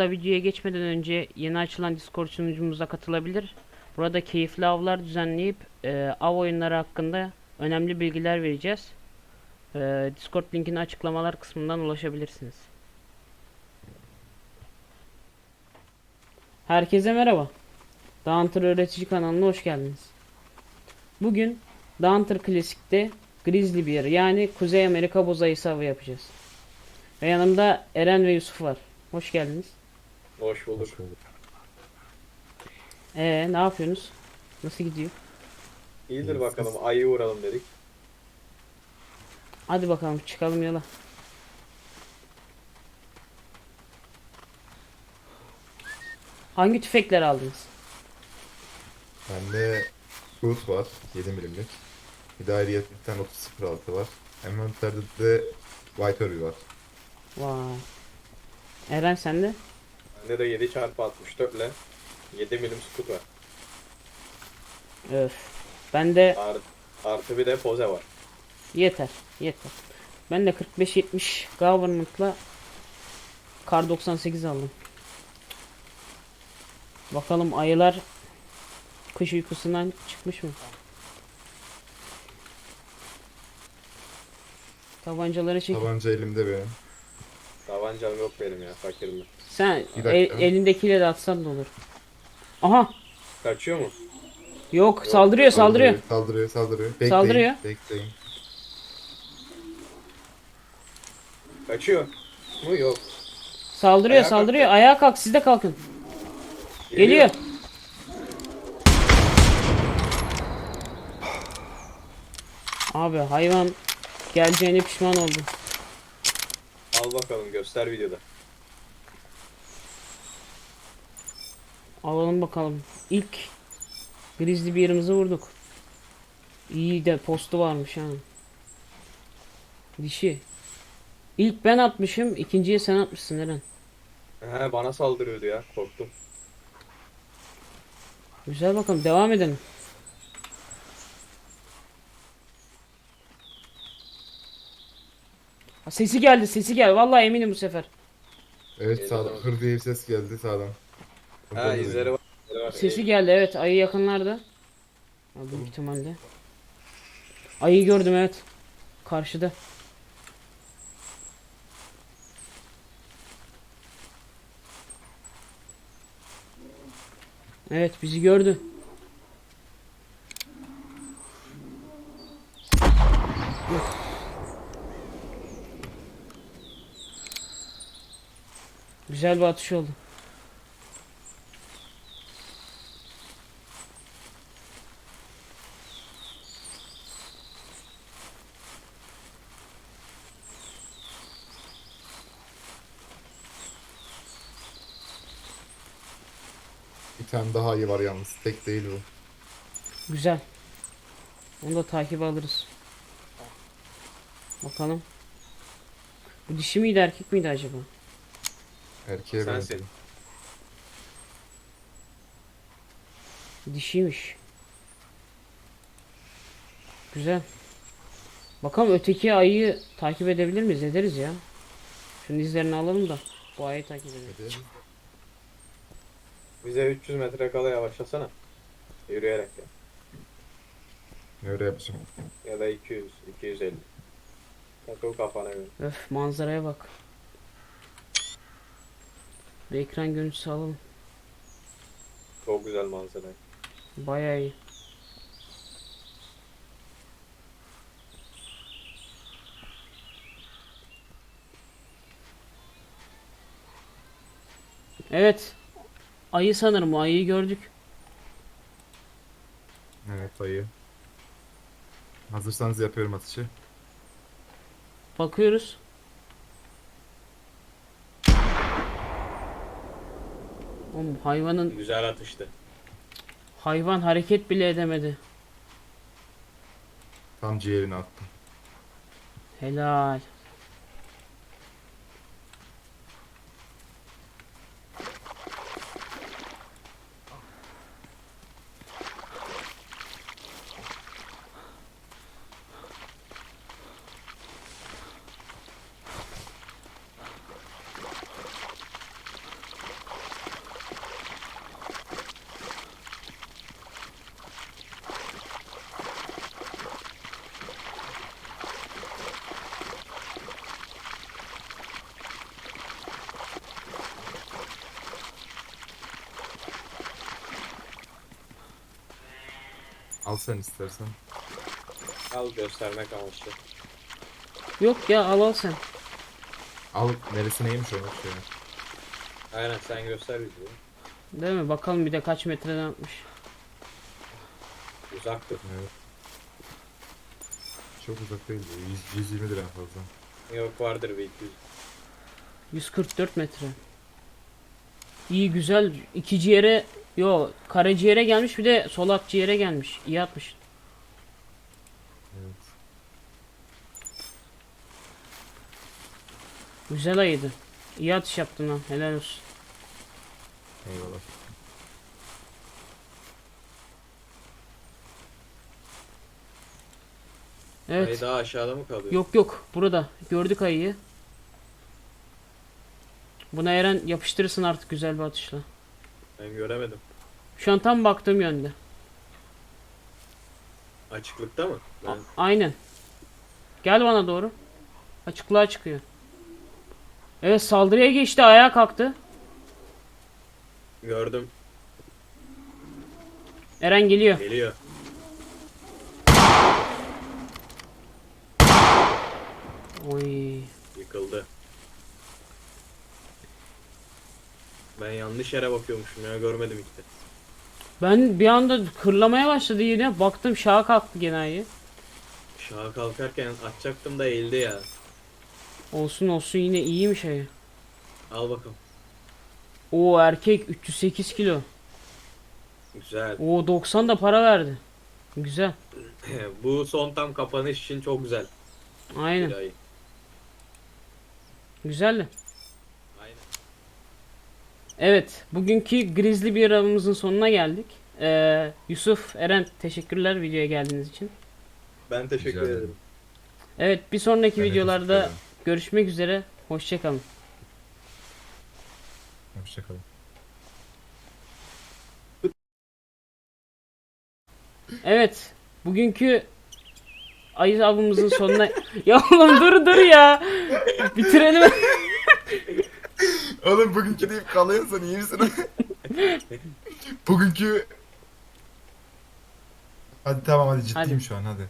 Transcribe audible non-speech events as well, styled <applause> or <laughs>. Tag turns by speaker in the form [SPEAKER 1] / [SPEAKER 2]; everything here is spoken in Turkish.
[SPEAKER 1] Da videoya geçmeden önce yeni açılan Discord sunucumuza katılabilir. Burada keyifli avlar düzenleyip e, av oyunları hakkında önemli bilgiler vereceğiz. E, Discord linkini açıklamalar kısmından ulaşabilirsiniz. Herkese merhaba. Dağıntır Öğretici kanalına hoş geldiniz. Bugün Dağıntır Klasik'te Grizzly Bear yani Kuzey Amerika bozayısı avı yapacağız. Ve yanımda Eren ve Yusuf var. Hoş geldiniz.
[SPEAKER 2] Hoş bulduk.
[SPEAKER 1] Ee, ne yapıyorsunuz? Nasıl gidiyor?
[SPEAKER 2] İyidir bakalım ayı vuralım dedik.
[SPEAKER 1] Hadi bakalım çıkalım yola. Hangi tüfekler aldınız?
[SPEAKER 3] Bende Shoot var 7 milimlik. Bir de ayrıyetten 30.06 var. Envanterde de White Irby var.
[SPEAKER 1] Vay. Eren sende?
[SPEAKER 2] Bende de 7 çarpı 64 ile 7 milim skut var.
[SPEAKER 1] Öf. Bende
[SPEAKER 2] Art, artı bir de poze var.
[SPEAKER 1] yeter. Yeter. Ben de 45-70 Government'la Kar 98 aldım. Bakalım ayılar kış uykusundan çıkmış mı? Tabancaları çek.
[SPEAKER 3] Tabanca elimde benim.
[SPEAKER 2] Tabancam yok benim ya fakirim ben.
[SPEAKER 1] Sen
[SPEAKER 3] Bir dakika.
[SPEAKER 1] el- elindekiyle de atsan da olur. Aha!
[SPEAKER 2] Kaçıyor mu?
[SPEAKER 1] Yok, saldırıyor saldırıyor.
[SPEAKER 3] Saldırıyor saldırıyor. Bekleyin,
[SPEAKER 1] Saldırıyor.
[SPEAKER 3] Bekleyin.
[SPEAKER 2] Kaçıyor mu? Yok.
[SPEAKER 1] Saldırıyor
[SPEAKER 2] Ayağa
[SPEAKER 1] saldırıyor. Ayağa kalk siz de kalkın. Geliyor. Abi hayvan geleceğine pişman oldu.
[SPEAKER 2] Al bakalım göster videoda.
[SPEAKER 1] Alalım bakalım. İlk Grizzly bir yerimizi vurduk. İyi de postu varmış ha. Dişi. İlk ben atmışım, ikinciye sen atmışsın Eren.
[SPEAKER 2] He bana saldırıyordu ya korktum.
[SPEAKER 1] Güzel bakalım, devam edelim. Ha, Sesi geldi, sesi geldi. Vallahi eminim bu sefer.
[SPEAKER 3] Evet sağdan. Hır diye bir ses geldi sağdan.
[SPEAKER 2] Ha izleri var. izleri var.
[SPEAKER 1] Sesi geldi, evet. Ayı yakınlarda. Ha, büyük ihtimalle. Ayıyı gördüm, evet. Karşıda. Evet, bizi gördü. Güzel bir atış oldu.
[SPEAKER 3] Bir tane daha ayı var yalnız. Tek değil bu.
[SPEAKER 1] Güzel. Onu da takip alırız. Bakalım. Bu dişi miydi erkek miydi acaba?
[SPEAKER 3] Erkeğe
[SPEAKER 2] Sensin.
[SPEAKER 3] benziyor.
[SPEAKER 1] Dişiymiş. Güzel. Bakalım öteki ayıyı takip edebilir miyiz? Ederiz ya. Şunun izlerini alalım da bu ayıyı takip edelim.
[SPEAKER 3] Hadi.
[SPEAKER 2] Bize 300 metre kala yavaşlasana. Yürüyerek ya.
[SPEAKER 3] Ne öyle yapacağım?
[SPEAKER 2] Ya da 200, 250. Takıl kafana göre.
[SPEAKER 1] Öf manzaraya bak. Bir ekran görüntüsü alalım.
[SPEAKER 2] Çok güzel manzara.
[SPEAKER 1] Bayağı iyi. Evet. Ayı sanırım o ayıyı gördük.
[SPEAKER 3] Evet ayı. Hazırsanız yapıyorum atışı.
[SPEAKER 1] Bakıyoruz. Oğlum hayvanın
[SPEAKER 2] Güzel atıştı.
[SPEAKER 1] hayvan hareket bile edemedi.
[SPEAKER 3] Tam ciğerini attım.
[SPEAKER 1] Helal.
[SPEAKER 3] Al sen istersen.
[SPEAKER 2] Al göstermek amaçlı.
[SPEAKER 1] Yok ya al al sen.
[SPEAKER 3] Al neresi neymiş ona şey.
[SPEAKER 2] Aynen sen göster bizi.
[SPEAKER 1] Değil mi? Bakalım bir de kaç metreden atmış.
[SPEAKER 2] Uzaktır.
[SPEAKER 3] Evet. Çok uzak değil. bu, 100, 120 lira fazla.
[SPEAKER 2] Yok vardır bir 200.
[SPEAKER 1] 144 metre. İyi güzel. İki ciğere yo kare ciğere gelmiş bir de sol alt ciğere gelmiş. İyi atmış.
[SPEAKER 3] Evet.
[SPEAKER 1] Güzel ayıydı. İyi atış yaptın lan. Helal olsun.
[SPEAKER 3] Eyvallah.
[SPEAKER 1] Evet.
[SPEAKER 2] Ayı daha aşağıda mı kalıyor?
[SPEAKER 1] Yok yok. Burada. Gördük ayıyı. Buna Eren yapıştırırsın artık güzel bir atışla.
[SPEAKER 2] Ben göremedim.
[SPEAKER 1] Şu an tam baktığım yönde.
[SPEAKER 2] Açıklıkta mı?
[SPEAKER 1] A-
[SPEAKER 2] Ben
[SPEAKER 1] aynen. Gel bana doğru. Açıklığa çıkıyor. Evet saldırıya geçti. Ayağa kalktı.
[SPEAKER 2] gördüm.
[SPEAKER 1] Eren geliyor.
[SPEAKER 2] Geliyor.
[SPEAKER 1] Oy.
[SPEAKER 2] Yıkıldı. Ben yanlış yere bakıyormuşum ya görmedim işte.
[SPEAKER 1] Ben bir anda kırlamaya başladı yine. Baktım şaha kalktı gene ayı.
[SPEAKER 2] Şaha kalkarken atacaktım da eğildi ya.
[SPEAKER 1] Olsun olsun yine iyiymiş ayı.
[SPEAKER 2] Al bakalım.
[SPEAKER 1] O erkek 308 kilo.
[SPEAKER 2] Güzel.
[SPEAKER 1] O 90 da para verdi. Güzel. <laughs>
[SPEAKER 2] Bu son tam kapanış için çok güzel.
[SPEAKER 1] Aynen.
[SPEAKER 2] Bir ayı.
[SPEAKER 1] Güzeldi. Evet. Bugünkü Grizzly bir avımızın sonuna geldik. Ee, Yusuf, Eren teşekkürler videoya geldiğiniz için.
[SPEAKER 2] Ben teşekkür
[SPEAKER 3] Rica ederim.
[SPEAKER 2] ederim.
[SPEAKER 1] Evet bir sonraki
[SPEAKER 3] Ben
[SPEAKER 1] videolarda görüşmek üzere. Hoşçakalın.
[SPEAKER 3] Hoşçakalın.
[SPEAKER 1] Evet. Bugünkü ayı avımızın sonuna... <laughs> ya oğlum dur dur ya. Bitirelim. <laughs>
[SPEAKER 3] Oğlum bugünkü deyip kalıyorsun iyi misin? <laughs> bugünkü... Hadi tamam hadi ciddiyim
[SPEAKER 1] Hadi.
[SPEAKER 3] şu an hadi.